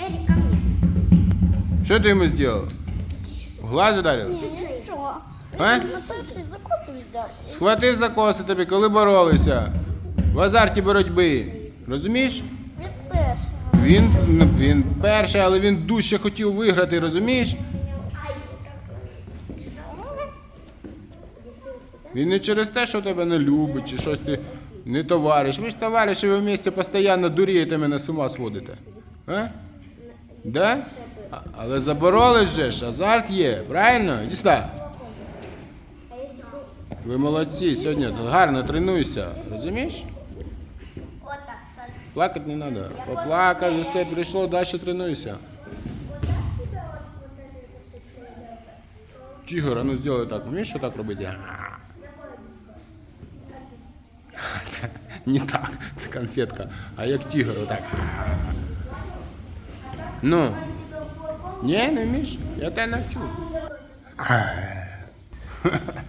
Эрик, ко мне. Ти йому зробив? В глаз ударив? Нічого. А? На перший закос взяв. Схватив за коси тобі, коли боролися. В азарті боротьби. Розумієш? Від першого. Він, ну, він перший, але він дужче хотів виграти, розумієш? Він не через те, що тебе не любить, чи щось ти не товариш. Ви ж товариші, ви вместе постійно дурієте мене з ума сводите. А? Да? А- Але заборолись же ж, азарт є, правильно? Іди сюди. Ви молодці, сьогодні гарно тренуйся, розумієш? Смотри. Плакати не треба. Поплакав, і все прийшло, далі тренуйся. Тігр, а ну зроби так. Вмієш так робити? Не так, це конфетка. А як тігр, отак. Ну. Ні, не вмієш? Я тебе навчу.